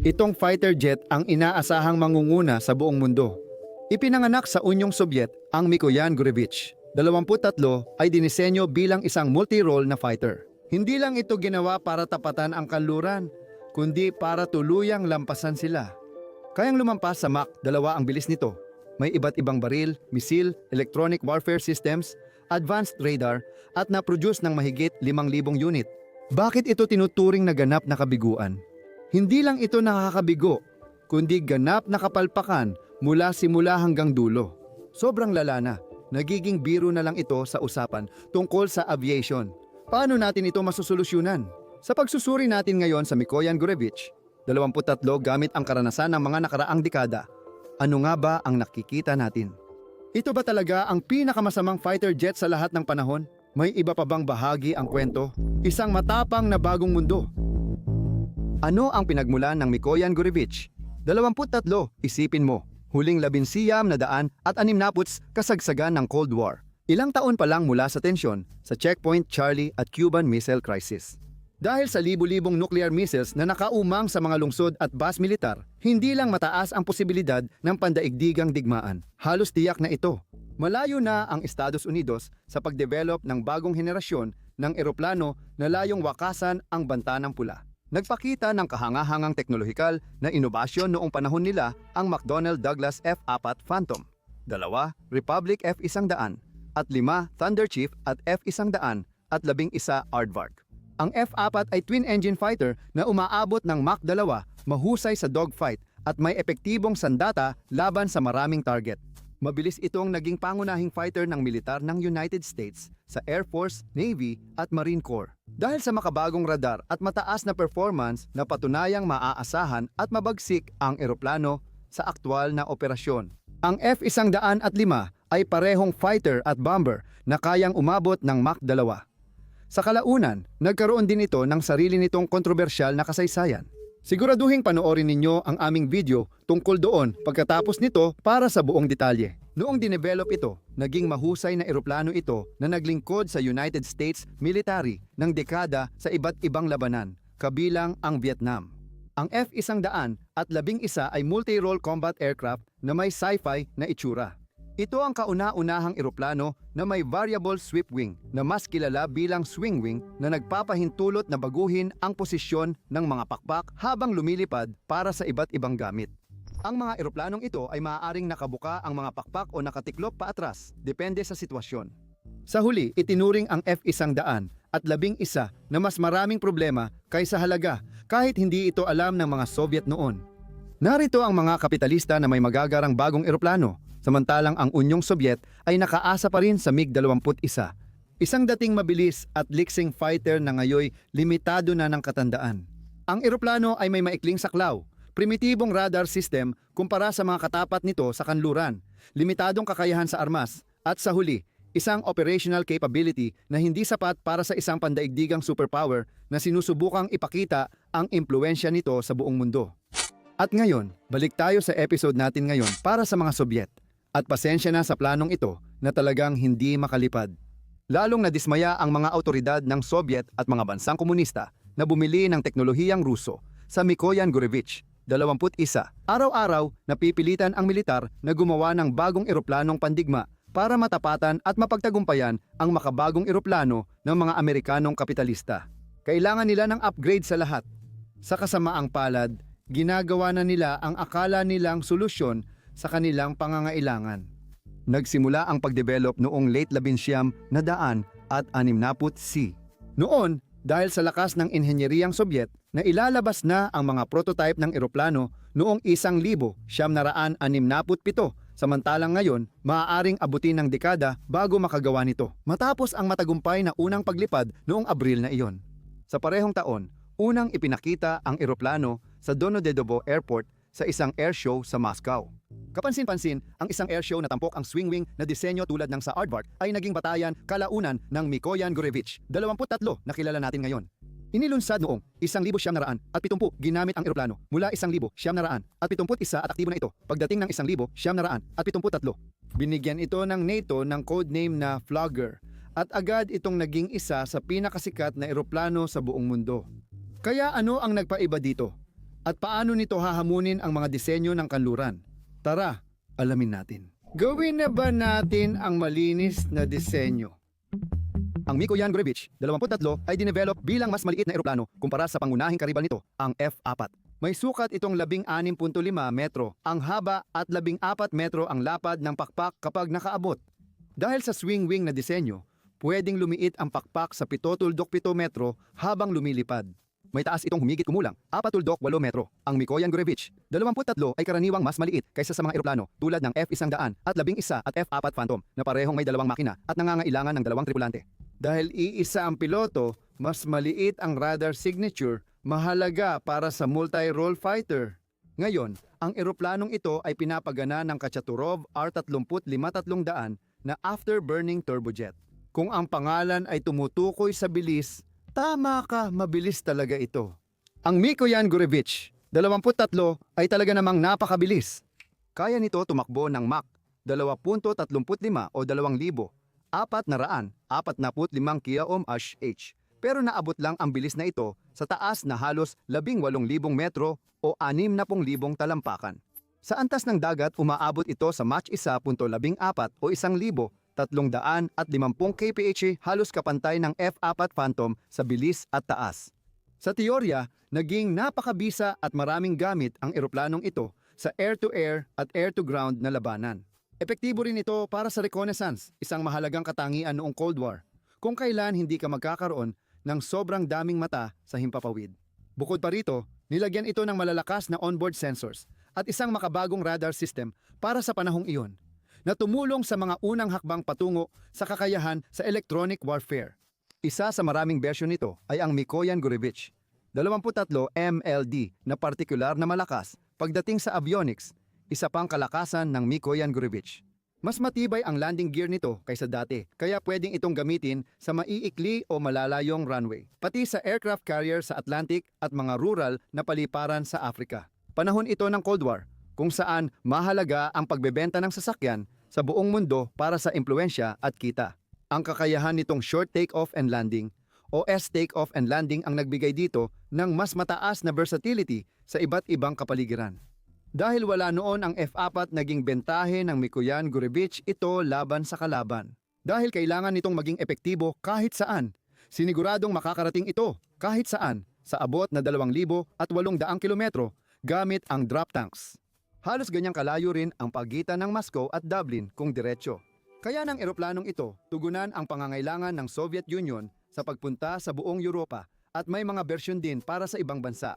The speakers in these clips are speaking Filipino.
Itong fighter jet ang inaasahang mangunguna sa buong mundo. Ipinanganak sa Unyong Sobyet ang Mikoyan Gurevich. 23 ay dinisenyo bilang isang multi-role na fighter. Hindi lang ito ginawa para tapatan ang kanluran, kundi para tuluyang lampasan sila. Kayang lumampas sa Mach 2 ang bilis nito. May iba't ibang baril, misil, electronic warfare systems, advanced radar at na-produce ng mahigit 5,000 unit. Bakit ito tinuturing na ganap na kabiguan? Hindi lang ito nakakabigo, kundi ganap na kapalpakan mula simula hanggang dulo. Sobrang lala na. Nagiging biro na lang ito sa usapan tungkol sa aviation. Paano natin ito masusolusyonan? Sa pagsusuri natin ngayon sa Mikoyan Gurevich, 23 gamit ang karanasan ng mga nakaraang dekada, ano nga ba ang nakikita natin? Ito ba talaga ang pinakamasamang fighter jet sa lahat ng panahon? May iba pa bang bahagi ang kwento? Isang matapang na bagong mundo. Ano ang pinagmulan ng Mikoyan Gurevich? 23, isipin mo, huling labinsiyam na daan at anim naputs kasagsagan ng Cold War. Ilang taon pa lang mula sa tensyon sa Checkpoint Charlie at Cuban Missile Crisis. Dahil sa libu-libong nuclear missiles na nakaumang sa mga lungsod at bas militar, hindi lang mataas ang posibilidad ng pandaigdigang digmaan. Halos tiyak na ito. Malayo na ang Estados Unidos sa pagdevelop ng bagong henerasyon ng eroplano na layong wakasan ang banta ng pula. Nagpakita ng kahangahangang teknolohikal na inobasyon noong panahon nila ang McDonnell Douglas F-4 Phantom, dalawa Republic F-100 at lima Thunder Chief at F-100 at labing isa Aardvark. Ang F-4 ay twin-engine fighter na umaabot ng Mach 2, mahusay sa dogfight at may epektibong sandata laban sa maraming target. Mabilis itong naging pangunahing fighter ng militar ng United States sa Air Force, Navy at Marine Corps. Dahil sa makabagong radar at mataas na performance na patunayang maaasahan at mabagsik ang eroplano sa aktwal na operasyon. Ang F-105 ay parehong fighter at bomber na kayang umabot ng Mach 2. Sa kalaunan, nagkaroon din ito ng sarili nitong kontrobersyal na kasaysayan. Siguraduhin panoorin ninyo ang aming video tungkol doon pagkatapos nito para sa buong detalye. Noong dinevelop ito, naging mahusay na eroplano ito na naglingkod sa United States military ng dekada sa iba't ibang labanan, kabilang ang Vietnam. Ang F-100 at labing isa ay multi-role combat aircraft na may sci-fi na itsura. Ito ang kauna-unahang eroplano na may variable sweep wing na mas kilala bilang swing wing na nagpapahintulot na baguhin ang posisyon ng mga pakpak habang lumilipad para sa iba't ibang gamit. Ang mga eroplanong ito ay maaaring nakabuka ang mga pakpak o nakatiklop paatras, depende sa sitwasyon. Sa huli, itinuring ang F-100 at labing isa na mas maraming problema kaysa halaga kahit hindi ito alam ng mga Soviet noon. Narito ang mga kapitalista na may magagarang bagong eroplano, samantalang ang Unyong Sobyet ay nakaasa pa rin sa MiG-21. Isang dating mabilis at liksing fighter na ngayoy limitado na ng katandaan. Ang eroplano ay may maikling saklaw, primitibong radar system kumpara sa mga katapat nito sa kanluran, limitadong kakayahan sa armas, at sa huli, isang operational capability na hindi sapat para sa isang pandaigdigang superpower na sinusubukang ipakita ang impluensya nito sa buong mundo. At ngayon, balik tayo sa episode natin ngayon para sa mga Sobyet. At pasensya na sa planong ito na talagang hindi makalipad. Lalong nadismaya ang mga autoridad ng Sobyet at mga bansang komunista na bumili ng teknolohiyang Ruso sa Mikoyan Gurevich, 21. Araw-araw, napipilitan ang militar na gumawa ng bagong eroplanong pandigma para matapatan at mapagtagumpayan ang makabagong eroplano ng mga Amerikanong kapitalista. Kailangan nila ng upgrade sa lahat. Sa kasamaang palad, ginagawa na nila ang akala nilang solusyon sa kanilang pangangailangan. Nagsimula ang pagdevelop noong late labinsyam na daan at animnaput C. Noon, dahil sa lakas ng inhenyeriyang Sobyet, na ilalabas na ang mga prototype ng eroplano noong isang libo siyam naraan animnaput pito, samantalang ngayon, maaaring abutin ng dekada bago makagawa nito. Matapos ang matagumpay na unang paglipad noong Abril na iyon. Sa parehong taon, unang ipinakita ang eroplano sa Domodedovo Airport sa isang airshow sa Moscow. Kapansin-pansin, ang isang airshow na tampok ang swing wing na disenyo tulad ng sa Aardvark ay naging batayan kalaunan ng Mikoyan Gurevich, 23 na kilala natin ngayon. Inilunsad noong 1,700 at 70 ginamit ang eroplano mula 1,700 at 71 at aktibo na ito pagdating ng 1,700 at 73. Binigyan ito ng NATO ng codename na Flogger at agad itong naging isa sa pinakasikat na eroplano sa buong mundo. Kaya ano ang nagpaiba dito? At paano nito hahamunin ang mga disenyo ng kanluran? Tara, alamin natin. Gawin na ba natin ang malinis na disenyo? Ang Mikoyan Gurevich, 23, ay dinevelop bilang mas maliit na eroplano kumpara sa pangunahing karibal nito, ang F-4. May sukat itong 16.5 metro ang haba at 14 metro ang lapad ng pakpak kapag nakaabot. Dahil sa swing wing na disenyo, pwedeng lumiit ang pakpak sa 7 tuldok 7 metro habang lumilipad. May taas itong humigit kumulang, 4 tuldok 8 metro. Ang Mikoyan Gurevich, 23 ay karaniwang mas maliit kaysa sa mga eroplano tulad ng F-100 at 11 at F-4 Phantom na parehong may dalawang makina at nangangailangan ng dalawang tripulante. Dahil iisa ang piloto, mas maliit ang radar signature, mahalaga para sa multi-role fighter. Ngayon, ang eroplanong ito ay pinapagana ng Kachaturov R-35-300 na afterburning turbojet. Kung ang pangalan ay tumutukoy sa bilis, tama ka, mabilis talaga ito. Ang Mikoyan Gurevich, 23 ay talaga namang napakabilis. Kaya nito tumakbo ng Mach 2.35 o 2,000 apat na raan, apat na put limang km/h. Pero naabot lang ang bilis na ito sa taas na halos 18,000 metro o 60,000 talampakan. Sa antas ng dagat, umaabot ito sa Mach 1.14 o 1,350 kph halos kapantay ng F-4 Phantom sa bilis at taas. Sa teorya, naging napakabisa at maraming gamit ang eroplanong ito sa air-to-air at air-to-ground na labanan. Epektibo rin ito para sa reconnaissance, isang mahalagang katangian noong Cold War, kung kailan hindi ka magkakaroon ng sobrang daming mata sa himpapawid. Bukod pa rito, nilagyan ito ng malalakas na onboard sensors at isang makabagong radar system para sa panahong iyon na tumulong sa mga unang hakbang patungo sa kakayahan sa electronic warfare. Isa sa maraming bersyon nito ay ang Mikoyan Gurevich, 23 MLD na partikular na malakas pagdating sa avionics isa pang kalakasan ng Mikoyan Gurevich. Mas matibay ang landing gear nito kaysa dati, kaya pwedeng itong gamitin sa maiikli o malalayong runway, pati sa aircraft carrier sa Atlantic at mga rural na paliparan sa Africa. Panahon ito ng Cold War, kung saan mahalaga ang pagbebenta ng sasakyan sa buong mundo para sa impluensya at kita. Ang kakayahan nitong short takeoff and landing o S takeoff and landing ang nagbigay dito ng mas mataas na versatility sa iba't ibang kapaligiran. Dahil wala noon ang F4 naging bentahe ng Mikoyan Gurevich ito laban sa kalaban. Dahil kailangan nitong maging epektibo kahit saan. Siniguradong makakarating ito kahit saan sa abot na 2,800 kilometro gamit ang drop tanks. Halos ganyang kalayo rin ang pagitan ng Moscow at Dublin kung diretsyo. Kaya ng eroplanong ito, tugunan ang pangangailangan ng Soviet Union sa pagpunta sa buong Europa at may mga bersyon din para sa ibang bansa.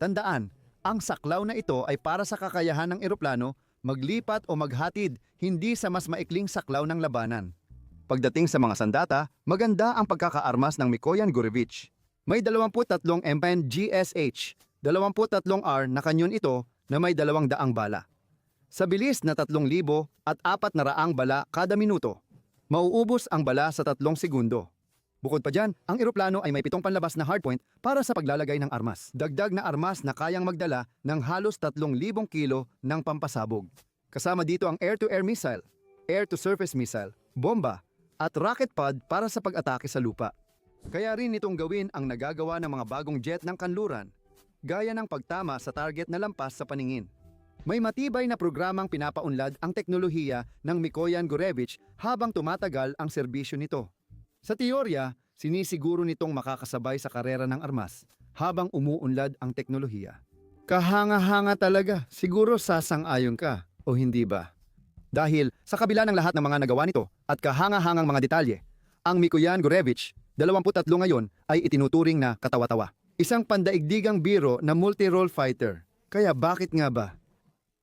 Tandaan, ang saklaw na ito ay para sa kakayahan ng eroplano maglipat o maghatid, hindi sa mas maikling saklaw ng labanan. Pagdating sa mga sandata, maganda ang pagkakaarmas ng Mikoyan Gurevich. May 23 MPN GSH, 23R na kanyon ito na may 200 bala. Sa bilis na 3,000 at 400 bala kada minuto, mauubos ang bala sa 3 segundo. Bukod pa dyan, ang eroplano ay may pitong panlabas na hardpoint para sa paglalagay ng armas. Dagdag na armas na kayang magdala ng halos 3,000 kilo ng pampasabog. Kasama dito ang air-to-air missile, air-to-surface missile, bomba, at rocket pod para sa pag-atake sa lupa. Kaya rin nitong gawin ang nagagawa ng mga bagong jet ng kanluran, gaya ng pagtama sa target na lampas sa paningin. May matibay na programang pinapaunlad ang teknolohiya ng Mikoyan Gurevich habang tumatagal ang serbisyo nito. Sa teorya, sinisiguro nitong makakasabay sa karera ng armas habang umuunlad ang teknolohiya. Kahanga-hanga talaga, siguro sasang-ayon ka, o hindi ba? Dahil sa kabila ng lahat ng mga nagawa nito at kahanga-hangang mga detalye, ang Mikoyan Gurevich, 23 ngayon, ay itinuturing na katawa-tawa. Isang pandaigdigang biro na multi-role fighter. Kaya bakit nga ba?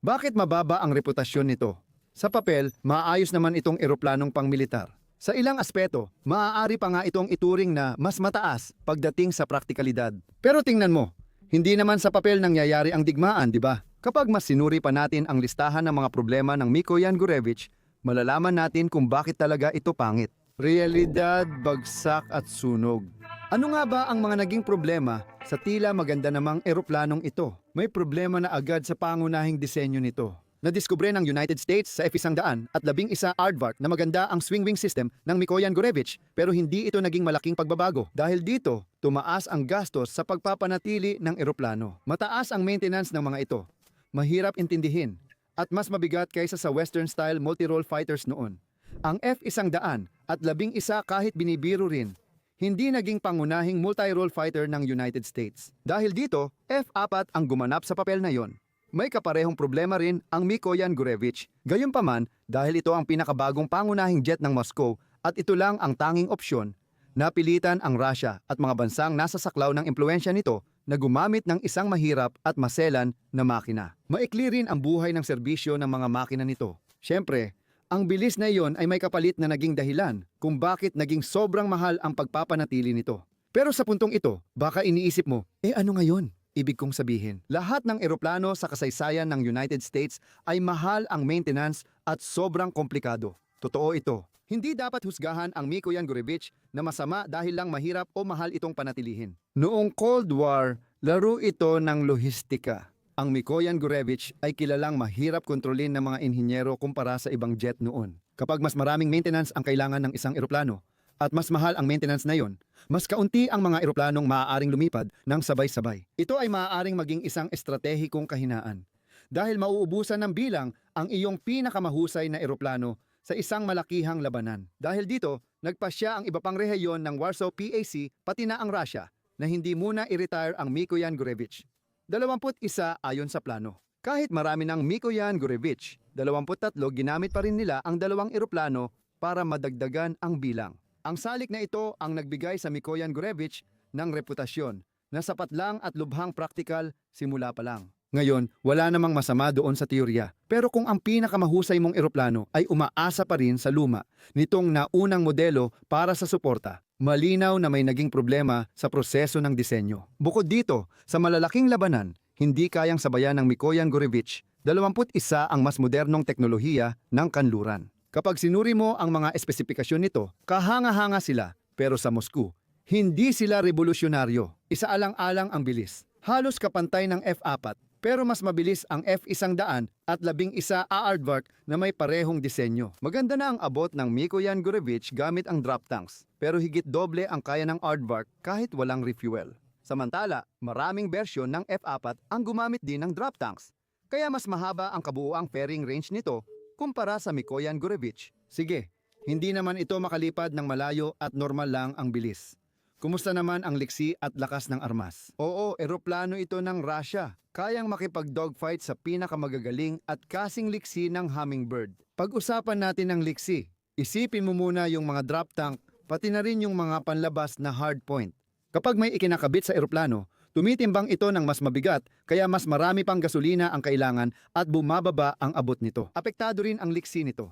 Bakit mababa ang reputasyon nito? Sa papel, maayos naman itong eroplanong pangmilitar. Sa ilang aspeto, maaari pa nga itong ituring na mas mataas pagdating sa praktikalidad. Pero tingnan mo, hindi naman sa papel nangyayari ang digmaan, di ba? Kapag mas sinuri pa natin ang listahan ng mga problema ng Mikoyan Gurevich, malalaman natin kung bakit talaga ito pangit. Realidad, bagsak at sunog. Ano nga ba ang mga naging problema sa tila maganda namang eroplanong ito? May problema na agad sa pangunahing disenyo nito. Nadiskubre ng United States sa F-100 at labing isa aardvark na maganda ang swing wing system ng Mikoyan Gurevich pero hindi ito naging malaking pagbabago. Dahil dito, tumaas ang gastos sa pagpapanatili ng eroplano. Mataas ang maintenance ng mga ito. Mahirap intindihin at mas mabigat kaysa sa Western-style multi-role fighters noon. Ang F-100 at labing isa kahit binibiro rin hindi naging pangunahing multi-role fighter ng United States. Dahil dito, F-4 ang gumanap sa papel na yon. May kaparehong problema rin ang Mikoyan Gurevich. Gayunpaman, dahil ito ang pinakabagong pangunahing jet ng Moscow at ito lang ang tanging opsyon, napilitan ang Russia at mga bansang nasa saklaw ng impluensya nito na gumamit ng isang mahirap at maselan na makina. Maikli rin ang buhay ng serbisyo ng mga makina nito. Siyempre, ang bilis na iyon ay may kapalit na naging dahilan kung bakit naging sobrang mahal ang pagpapanatili nito. Pero sa puntong ito, baka iniisip mo, eh ano ngayon? Ibig kong sabihin, lahat ng eroplano sa kasaysayan ng United States ay mahal ang maintenance at sobrang komplikado. Totoo ito. Hindi dapat husgahan ang Mikoyan Gurevich na masama dahil lang mahirap o mahal itong panatilihin. Noong Cold War, laro ito ng lohistika. Ang Mikoyan Gurevich ay kilalang mahirap kontrolin ng mga inhinyero kumpara sa ibang jet noon. Kapag mas maraming maintenance ang kailangan ng isang eroplano at mas mahal ang maintenance na yon, mas kaunti ang mga eroplanong maaaring lumipad ng sabay-sabay. Ito ay maaaring maging isang estratehikong kahinaan dahil mauubusan ng bilang ang iyong pinakamahusay na eroplano sa isang malakihang labanan. Dahil dito, nagpasya ang iba pang rehiyon ng Warsaw PAC pati na ang Russia na hindi muna i-retire ang Mikoyan Gurevich. 21 ayon sa plano. Kahit marami ng Mikoyan Gurevich, 23 ginamit pa rin nila ang dalawang eroplano para madagdagan ang bilang. Ang salik na ito ang nagbigay sa Mikoyan Gurevich ng reputasyon na sapat lang at lubhang praktikal simula pa lang. Ngayon, wala namang masama doon sa teorya. Pero kung ang pinakamahusay mong eroplano ay umaasa pa rin sa luma nitong naunang modelo para sa suporta, malinaw na may naging problema sa proseso ng disenyo. Bukod dito, sa malalaking labanan, hindi kayang sabayan ng Mikoyan Gurevich, 21 ang mas modernong teknolohiya ng kanluran. Kapag sinuri mo ang mga espesipikasyon nito, kahanga-hanga sila, pero sa Moscow, hindi sila revolusyonaryo. Isaalang-alang ang bilis. Halos kapantay ng F-4, pero mas mabilis ang F-100 at labing isa aardvark na may parehong disenyo. Maganda na ang abot ng Mikoyan Gurevich gamit ang drop tanks, pero higit doble ang kaya ng aardvark kahit walang refuel. Samantala, maraming bersyon ng F-4 ang gumamit din ng drop tanks, kaya mas mahaba ang kabuuang fairing range nito kumpara sa Mikoyan Gurevich. Sige, hindi naman ito makalipad ng malayo at normal lang ang bilis. Kumusta naman ang liksi at lakas ng armas? Oo, eroplano ito ng Russia. Kayang makipag-dogfight sa pinakamagagaling at kasing liksi ng Hummingbird. Pag-usapan natin ang liksi. Isipin mo muna yung mga drop tank, pati na rin yung mga panlabas na hard point. Kapag may ikinakabit sa eroplano, tumitimbang ito ng mas mabigat kaya mas marami pang gasolina ang kailangan at bumababa ang abot nito. Apektado rin ang liksi nito.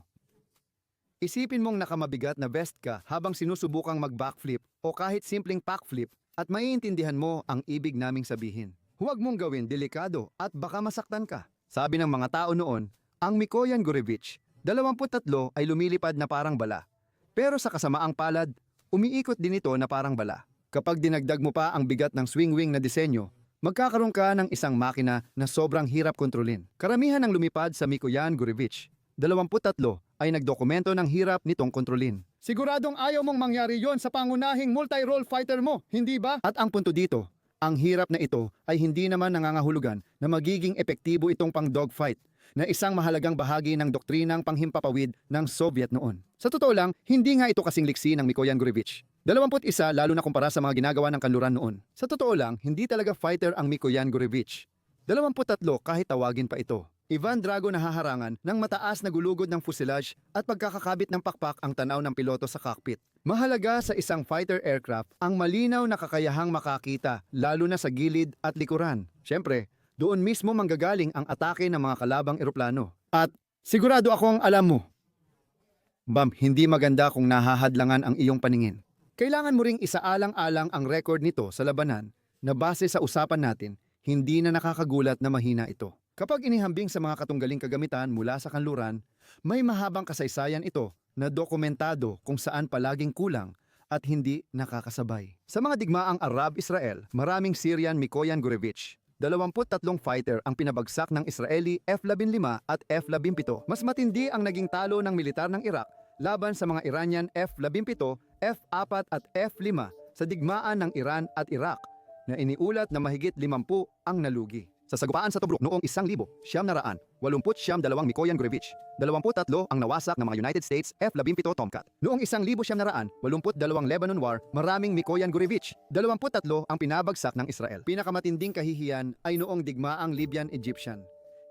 Isipin mong nakamabigat na vest ka habang sinusubukang mag-backflip o kahit simpleng backflip at maiintindihan mo ang ibig naming sabihin. Huwag mong gawin delikado at baka masaktan ka. Sabi ng mga tao noon, ang Mikoyan Gurevich, 23 ay lumilipad na parang bala. Pero sa kasamaang palad, umiikot din ito na parang bala. Kapag dinagdag mo pa ang bigat ng swing wing na disenyo, magkakaroon ka ng isang makina na sobrang hirap kontrolin. Karamihan ng lumipad sa Mikoyan Gurevich, 23 ay nagdokumento ng hirap nitong kontrolin. Siguradong ayaw mong mangyari yon sa pangunahing multi-role fighter mo, hindi ba? At ang punto dito, ang hirap na ito ay hindi naman nangangahulugan na magiging epektibo itong pang dogfight na isang mahalagang bahagi ng doktrinang panghimpapawid ng Soviet noon. Sa totoo lang, hindi nga ito kasing liksi ng Mikoyan Gurevich. 21 lalo na kumpara sa mga ginagawa ng kanluran noon. Sa totoo lang, hindi talaga fighter ang Mikoyan Gurevich. 23 kahit tawagin pa ito. Ivan Drago nahaharangan ng mataas na gulugod ng fuselage at pagkakakabit ng pakpak ang tanaw ng piloto sa cockpit. Mahalaga sa isang fighter aircraft ang malinaw na kakayahang makakita, lalo na sa gilid at likuran. Siyempre, doon mismo manggagaling ang atake ng mga kalabang eroplano. At sigurado akong alam mo, Bam, hindi maganda kung nahahadlangan ang iyong paningin. Kailangan mo ring isaalang-alang ang record nito sa labanan na base sa usapan natin, hindi na nakakagulat na mahina ito. Kapag inihambing sa mga katunggaling kagamitan mula sa kanluran, may mahabang kasaysayan ito na dokumentado kung saan palaging kulang at hindi nakakasabay. Sa mga digmaang Arab-Israel, maraming Syrian Mikoyan Gurevich. 23 fighter ang pinabagsak ng Israeli F-15 at F-17. Mas matindi ang naging talo ng militar ng Iraq laban sa mga Iranian F-17, F-4 at F-5 sa digmaan ng Iran at Iraq na iniulat na mahigit 50 ang nalugi. Sa sagupaan sa Tobruk noong 1,000, siyam na raan, 80 siyam dalawang Mikoyan Gurevich, 23 ang nawasak ng mga United States F-17 Tomcat. Noong 1,000 siyam na raan, 82 Lebanon War, maraming Mikoyan Gurevich, 23 ang pinabagsak ng Israel. Pinakamatinding kahihiyan ay noong digmaang Libyan-Egyptian.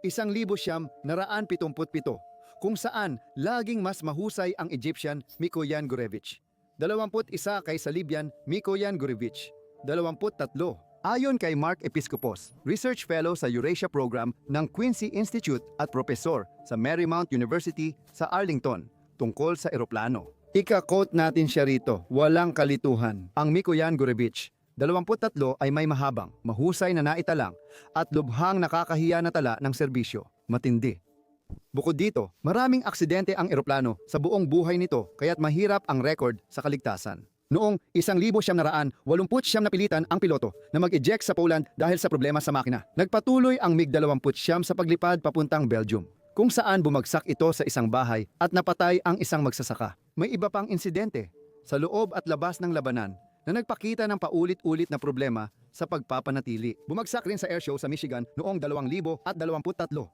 Isang libo siyam naraan pitumput-pito, kung saan laging mas mahusay ang Egyptian Mikoyan Gurevich. 21 kay sa Libyan Mikoyan Gurevich. 23 Ayon kay Mark Episcopos, Research Fellow sa Eurasia Program ng Quincy Institute at Professor sa Marymount University sa Arlington tungkol sa eroplano. Ika-quote natin siya rito, walang kalituhan. Ang Mikoyan Gurevich, 23 ay may mahabang, mahusay na naitalang at lubhang nakakahiya na tala ng serbisyo. Matindi. Bukod dito, maraming aksidente ang eroplano sa buong buhay nito kaya't mahirap ang record sa kaligtasan. Noong 1,780 na pilitan ang piloto na mag-eject sa Poland dahil sa problema sa makina. Nagpatuloy ang MiG-29 sa paglipad papuntang Belgium, kung saan bumagsak ito sa isang bahay at napatay ang isang magsasaka. May iba pang insidente sa loob at labas ng labanan na nagpakita ng paulit-ulit na problema sa pagpapanatili. Bumagsak rin sa airshow sa Michigan noong 2023.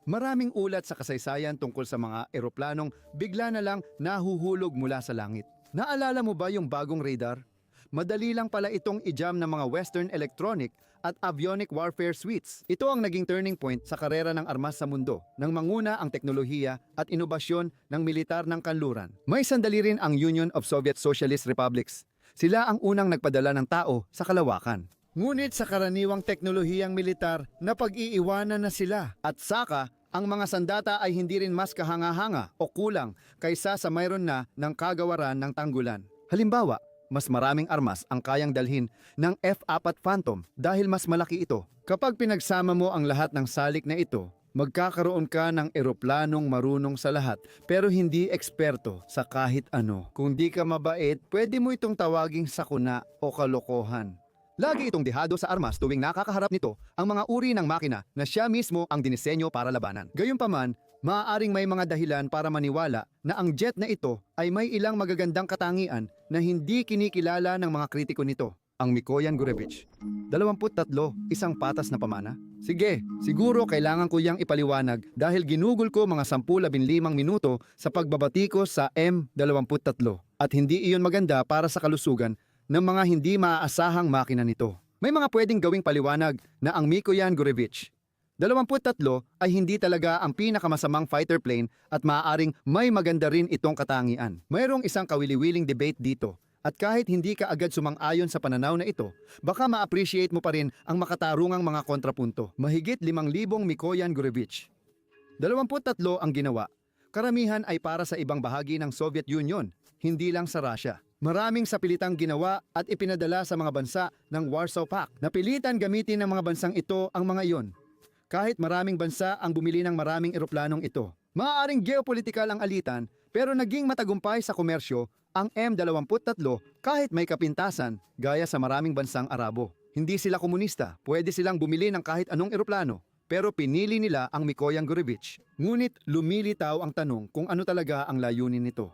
Maraming ulat sa kasaysayan tungkol sa mga eroplanong bigla na lang nahuhulog mula sa langit. Naalala mo ba yung bagong radar? Madali lang pala itong i-jam ng mga Western electronic at avionic warfare suites. Ito ang naging turning point sa karera ng armas sa mundo nang manguna ang teknolohiya at inobasyon ng militar ng kanluran. May sandali rin ang Union of Soviet Socialist Republics. Sila ang unang nagpadala ng tao sa kalawakan. Ngunit sa karaniwang teknolohiyang militar, napag-iiwanan na sila at saka ang mga sandata ay hindi rin mas kahanga-hanga o kulang kaysa sa mayroon na ng kagawaran ng tanggulan. Halimbawa, mas maraming armas ang kayang dalhin ng F-4 Phantom dahil mas malaki ito. Kapag pinagsama mo ang lahat ng salik na ito, magkakaroon ka ng eroplanong marunong sa lahat pero hindi eksperto sa kahit ano. Kung di ka mabait, pwede mo itong tawaging sakuna o kalokohan. Lagi itong dehado sa armas tuwing nakakaharap nito ang mga uri ng makina na siya mismo ang dinisenyo para labanan. Gayunpaman, maaaring may mga dahilan para maniwala na ang jet na ito ay may ilang magagandang katangian na hindi kinikilala ng mga kritiko nito. Ang Mikoyan Gurevich. 23, isang patas na pamana. Sige, siguro kailangan ko yang ipaliwanag dahil ginugol ko mga 10-15 minuto sa pagbabati ko sa M23 at hindi iyon maganda para sa kalusugan ng mga hindi maaasahang makina nito. May mga pwedeng gawing paliwanag na ang Mikoyan Gurevich 23 ay hindi talaga ang pinakamasamang fighter plane at maaaring may maganda rin itong katangian. Mayroong isang kawili-wiling debate dito at kahit hindi ka agad sumang-ayon sa pananaw na ito, baka ma-appreciate mo pa rin ang makatarungang mga kontrapunto. Mahigit 5,000 Mikoyan Gurevich. 23 ang ginawa. Karamihan ay para sa ibang bahagi ng Soviet Union, hindi lang sa Russia. Maraming sapilitang ginawa at ipinadala sa mga bansa ng Warsaw Pact. Napilitan gamitin ng mga bansang ito ang mga iyon. Kahit maraming bansa ang bumili ng maraming eroplanong ito. Maaaring geopolitikal ang alitan pero naging matagumpay sa komersyo ang M23 kahit may kapintasan gaya sa maraming bansang Arabo. Hindi sila komunista, pwede silang bumili ng kahit anong eroplano pero pinili nila ang Mikoyan Gurevich. Ngunit lumilitaw ang tanong kung ano talaga ang layunin nito.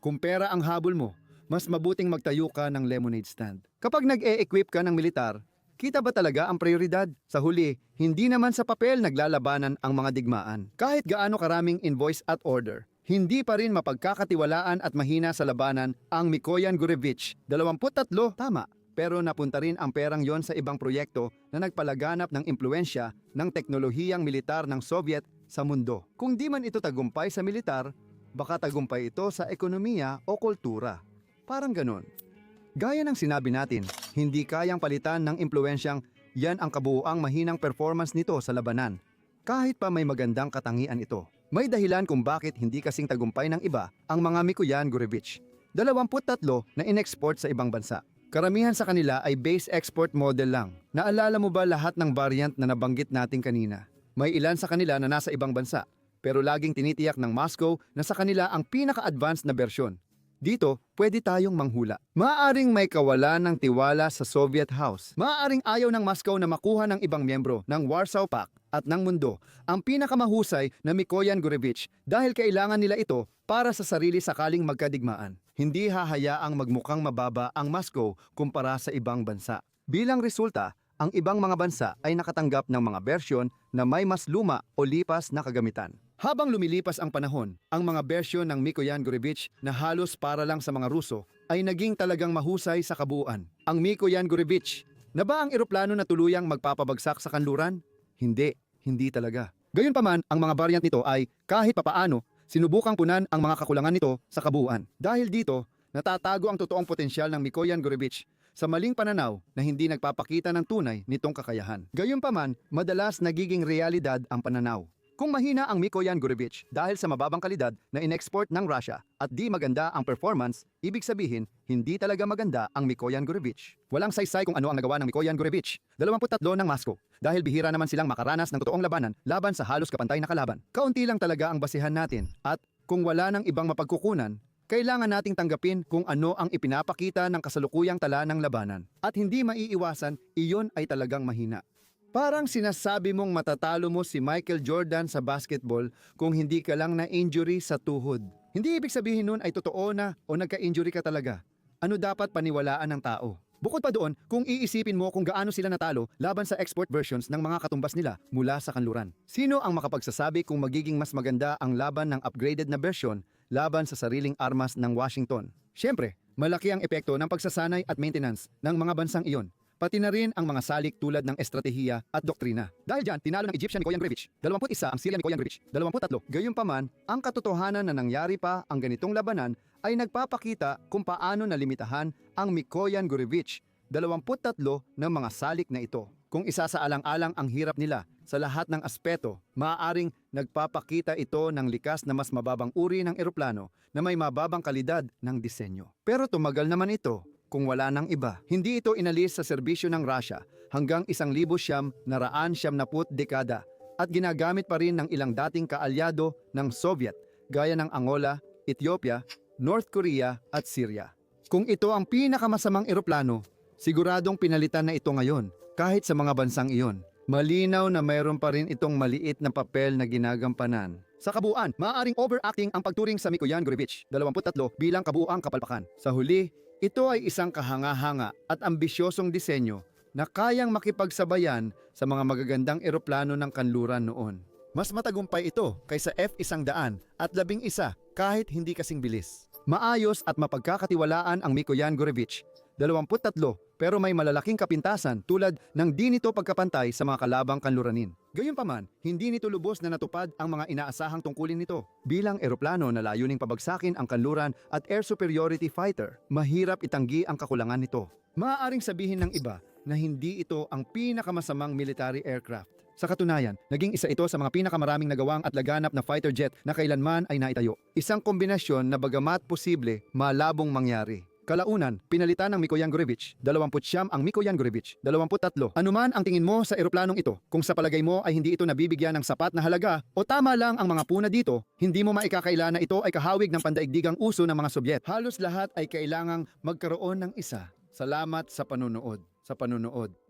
Kung pera ang habol mo, mas mabuting magtayo ka ng lemonade stand. Kapag nag-e-equip ka ng militar, kita ba talaga ang prioridad? Sa huli, hindi naman sa papel naglalabanan ang mga digmaan. Kahit gaano karaming invoice at order, hindi pa rin mapagkakatiwalaan at mahina sa labanan ang Mikoyan Gurevich. 23, tama. Pero napunta rin ang perang yon sa ibang proyekto na nagpalaganap ng impluensya ng teknolohiyang militar ng Soviet sa mundo. Kung di man ito tagumpay sa militar, baka tagumpay ito sa ekonomiya o kultura. Parang ganon. Gaya ng sinabi natin, hindi kayang palitan ng impluensyang yan ang kabuuang mahinang performance nito sa labanan. Kahit pa may magandang katangian ito. May dahilan kung bakit hindi kasing tagumpay ng iba ang mga Mikoyan Gurevich. 23 na in-export sa ibang bansa. Karamihan sa kanila ay base export model lang. Naalala mo ba lahat ng variant na nabanggit natin kanina? May ilan sa kanila na nasa ibang bansa, pero laging tinitiyak ng Moscow na sa kanila ang pinaka-advanced na bersyon. Dito, pwede tayong manghula. Maaaring may kawalan ng tiwala sa Soviet House. Maaaring ayaw ng Moscow na makuha ng ibang miyembro ng Warsaw Pact at ng mundo ang pinakamahusay na Mikoyan Gurevich dahil kailangan nila ito para sa sarili sakaling magkadigmaan. Hindi hahayaang magmukhang mababa ang Moscow kumpara sa ibang bansa. Bilang resulta, ang ibang mga bansa ay nakatanggap ng mga bersyon na may mas luma o lipas na kagamitan. Habang lumilipas ang panahon, ang mga bersyon ng Mikoyan Gurevich na halos para lang sa mga Ruso ay naging talagang mahusay sa kabuuan. Ang Mikoyan Gurevich, na ba ang eroplano na tuluyang magpapabagsak sa kanluran? Hindi, hindi talaga. Gayunpaman, ang mga variant nito ay kahit papaano sinubukang punan ang mga kakulangan nito sa kabuuan. Dahil dito, natatago ang totoong potensyal ng Mikoyan Gurevich sa maling pananaw na hindi nagpapakita ng tunay nitong kakayahan. Gayunpaman, madalas nagiging realidad ang pananaw. Kung mahina ang Mikoyan Gurevich dahil sa mababang kalidad na in-export ng Russia at di maganda ang performance, ibig sabihin, hindi talaga maganda ang Mikoyan Gurevich. Walang saysay kung ano ang nagawa ng Mikoyan Gurevich. 23 ng Moscow. Dahil bihira naman silang makaranas ng totoong labanan laban sa halos kapantay na kalaban. Kaunti lang talaga ang basihan natin at kung wala ng ibang mapagkukunan, kailangan nating tanggapin kung ano ang ipinapakita ng kasalukuyang tala ng labanan. At hindi maiiwasan, iyon ay talagang mahina. Parang sinasabi mong matatalo mo si Michael Jordan sa basketball kung hindi ka lang na-injury sa tuhod. Hindi ibig sabihin nun ay totoo na o nagka-injury ka talaga. Ano dapat paniwalaan ng tao? Bukod pa doon, kung iisipin mo kung gaano sila natalo laban sa export versions ng mga katumbas nila mula sa kanluran. Sino ang makapagsasabi kung magiging mas maganda ang laban ng upgraded na version laban sa sariling armas ng Washington? Siyempre, malaki ang epekto ng pagsasanay at maintenance ng mga bansang iyon pati na rin ang mga salik tulad ng estratehiya at doktrina. Dahil dyan, tinalo ng Egyptian Mikoyan Gurevich, 21 ang Syrian Mikoyan Gurevich, 23. Gayunpaman, ang katotohanan na nangyari pa ang ganitong labanan ay nagpapakita kung paano nalimitahan ang Mikoyan Gurevich, 23 ng mga salik na ito. Kung isa sa alang-alang ang hirap nila sa lahat ng aspeto, maaaring nagpapakita ito ng likas na mas mababang uri ng eroplano na may mababang kalidad ng disenyo. Pero tumagal naman ito kung wala ng iba. Hindi ito inalis sa serbisyo ng Russia hanggang isang libo siyam na raan siyam na put dekada at ginagamit pa rin ng ilang dating kaalyado ng Soviet gaya ng Angola, Ethiopia, North Korea at Syria. Kung ito ang pinakamasamang eroplano, siguradong pinalitan na ito ngayon kahit sa mga bansang iyon. Malinaw na mayroon pa rin itong maliit na papel na ginagampanan. Sa kabuuan, maaaring overacting ang pagturing sa Mikoyan Gurevich, 23 bilang kabuuang kapalpakan. Sa huli, ito ay isang kahanga-hanga at ambisyosong disenyo na kayang makipagsabayan sa mga magagandang eroplano ng kanluran noon. Mas matagumpay ito kaysa F-100 at labing isa kahit hindi kasing bilis. Maayos at mapagkakatiwalaan ang Mikoyan Gurevich, 23 pero may malalaking kapintasan tulad ng di nito pagkapantay sa mga kalabang kanluranin. Gayunpaman, hindi nito lubos na natupad ang mga inaasahang tungkulin nito. Bilang eroplano na layuning pabagsakin ang kanluran at air superiority fighter, mahirap itanggi ang kakulangan nito. Maaaring sabihin ng iba na hindi ito ang pinakamasamang military aircraft. Sa katunayan, naging isa ito sa mga pinakamaraming nagawang at laganap na fighter jet na kailanman ay naitayo. Isang kombinasyon na bagamat posible, malabong mangyari. Kalaunan, pinalitan ng Mikoyan Gurevich, 20 ang Mikoyan Gurevich, 23. Anuman ang tingin mo sa eroplanong ito, kung sa palagay mo ay hindi ito nabibigyan ng sapat na halaga o tama lang ang mga puna dito, hindi mo maikakaila na ito ay kahawig ng pandaigdigang uso ng mga Sobyet. Halos lahat ay kailangang magkaroon ng isa. Salamat sa panunood. Sa panunood.